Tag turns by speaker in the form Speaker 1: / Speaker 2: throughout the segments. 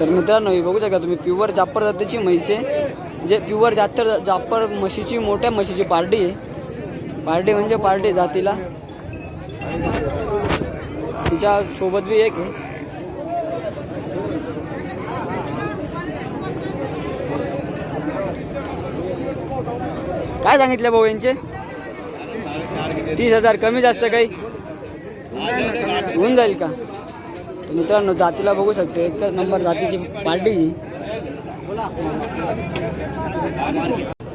Speaker 1: तर मित्रांनो हे बघू शकता तुम्ही प्युअर जापर जातीची म्हैस आहे. जे प्युअर जातर जापर म्हशीची मोठ्या म्हशीची पार्टी आहे. पार्टी म्हणजे पार्टी जातीला. तिच्या सोबत बी एक आहे. काय सांगितलं भाऊ यांचे? तीस हजार कमी जास्त काही? होऊन जाईल का? तर मित्रांनो जातीला बघू शकते. एकच नंबर जातीची पार्टी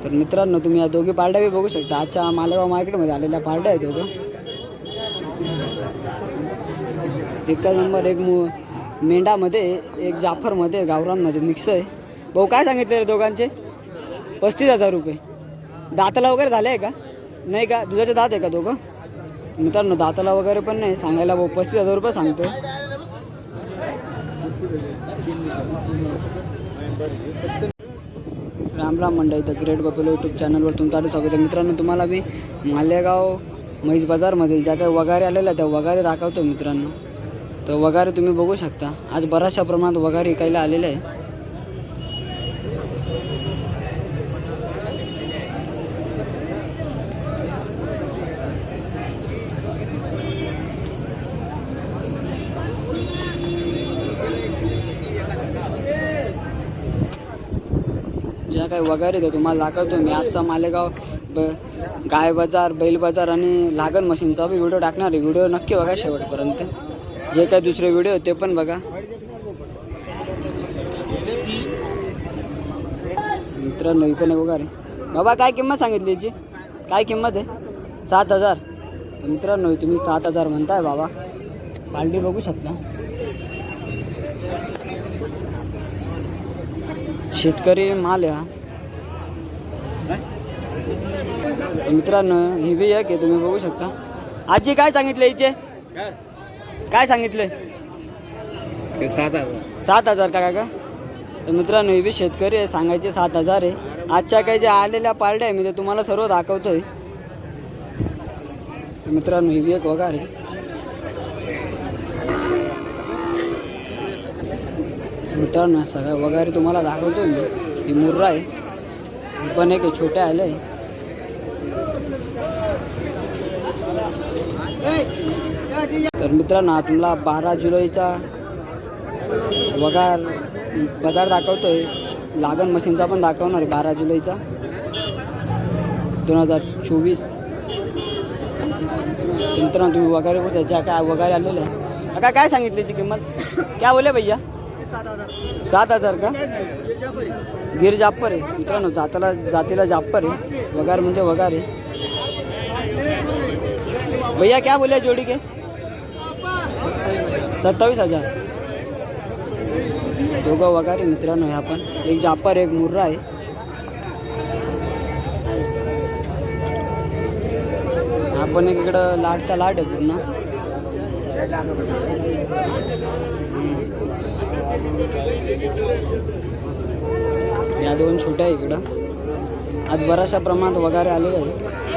Speaker 1: तर मित्रांनो तुम्ही या दोघी पार्ट्या बी बघू शकता. आजच्या मालेगाव मार्केटमध्ये आलेल्या पार्ट्या आहेत दोघं. एकच नंबर एक मु मेंढामध्ये एक जाफरमध्ये गावरांमध्ये मिक्स आहे. भाऊ काय सांगितले रे दोघांचे? पस्तीस हजार रुपये. दाताला वगैरे झाले आहे का? नाही का? दुधाचे दात आहे का दोघं? मित्रांनो दाताला वगैरे पण नाही. सांगायला भाऊ पस्तीस हजार रुपये सांगतो राम राम मंडळी द ग्रेट बपेलो यूट्यूब चॅनलवर तुमचं आधी स्वागत आहे. मित्रांनो तुम्हाला मी मालेगाव म्हैस बाजारमधील ज्या काही वगारे आलेल्या त्या वगारे दाखवतो मित्रांनो. तर वगारे तुम्ही बघू शकता. आज बऱ्याचशा प्रमाणात वगारे विकायला आलेले आहे काही वगैरे ते तुम्हाला दाखवतो मी. आजचा मालेगाव ब गाय बाजार बैल बाजार आणि लागण मशीनचा बी व्हिडिओ टाकणार आहे. व्हिडिओ नक्की बघा शेवटपर्यंत. जे काही दुसरे व्हिडिओ ते पण बघा. मित्रांनो ही पण आहे वगैरे बाबा काय किंमत सांगितली याची? काय किंमत आहे? सात हजार. मित्रांनो तुम्ही सात हजार म्हणताय बाबा. पालटी बघू शकता. शेतकरी माल आहे हा. मित्रांनो ही बी एक आहे तुम्ही बघू शकता. आजी काय सांगितलं हिचे? काय सांगितले?
Speaker 2: सात हजार.
Speaker 1: सात हजार का काका? तर मित्रांनो ही बी शेतकरी आहे सांगायचे सात हजार आहे. आजच्या काही ज्या आलेल्या पार्ट्या आहे मी ते तुम्हाला सर्व दाखवतोय. तर मित्रांनो ही बी एक वगार आहे. मित्रांनो सगळ्या वगैरे तुम्हाला दाखवतो मी. ही मुर्रा आहे. पण एक छोट्या आलं आहे. तर मित्रांनो तुम्हाला बारा जुलैचा वगार बाजार दाखवतोय. लागण मशीनचा पण दाखवणार आहे बारा जुलैचा. दोन हजार चोवीस. मित्रांनो तुम्ही वगैरे बघा ज्या काय वगैरे आलेल्या आहे काय काय सांगितल्याची किंमत? काय बोलल्या भैया? सात हजार का? गिर जाप्पर आहे. मित्रांनो जाताला जातीला जाप्पर आहे. वगार म्हणजे वगार आहे. भैया क्या बोले जोडी के? सत्तावीस हजार। दोघं वगैरे मित्रांनो ह्या पण एक जापर एक मुर्रा आहे आपण एक इकडं लाटचा लाट आहे पूर्ण या दोन छोट्या आहे इकडं आज बऱ्याचशा प्रमाणात वगैरे आलेले आहेत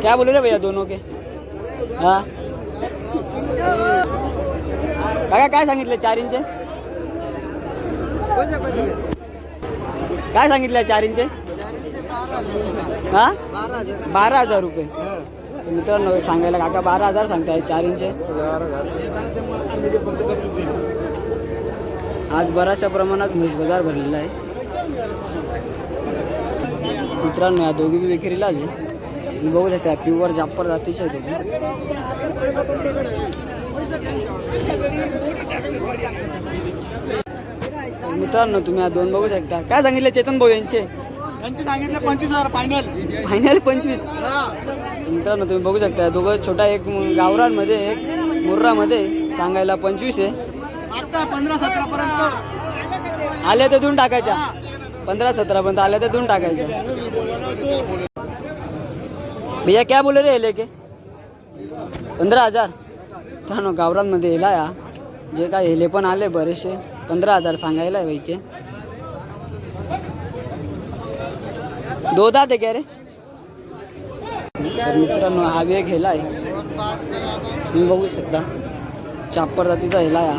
Speaker 1: क्या बोले रे भैया दोनों के? हा? काय काय सांगितले चार इंच? काय सांगितले चार इंच? हा? बारा हजार रुपये. मित्रांनो सांगायला काका बारा हजार सांगताय चार इंच. आज बऱ्याचशा प्रमाणात म्हैस बाजार भरलेला आहे. मित्रांनो या दोघी बी विक्रीलाच आहे. तुम्ही बघू शकता प्युअर जाप्पर जातीचे आहे दोघी. तर मित्रांनो तुम्ही या दोन बघू शकता. काय सांगितले चेतन भाऊ यांचे?
Speaker 2: त्यांचे सांगितलं पंचवीस हजार फायनल
Speaker 1: फायनल पंचवीस. मित्रांनो तुम्ही बघू शकता दोघं छोटा एक गावरांमध्ये एक मुर्रामध्ये सांगायला पंचवीस आहे.
Speaker 2: पंधरा सतरा पर्यंत.
Speaker 1: आल्या तर देऊन टाकायच्या. पंधरा सतरा पर्यंत आल्या तर देऊन टाकायचं. भैया क्या बोले रे लेके? पंधरा हजार? मित्रांनो गावरांमध्ये येला या. जे काय हेले पण आले बरेचसे. पंधरा हजार सांगायला आहे दोदा दो क्या रे? तर मित्रांनो हा वेग हेला आहे. तुम्ही बघू शकता. चापर जातीचा हेला या.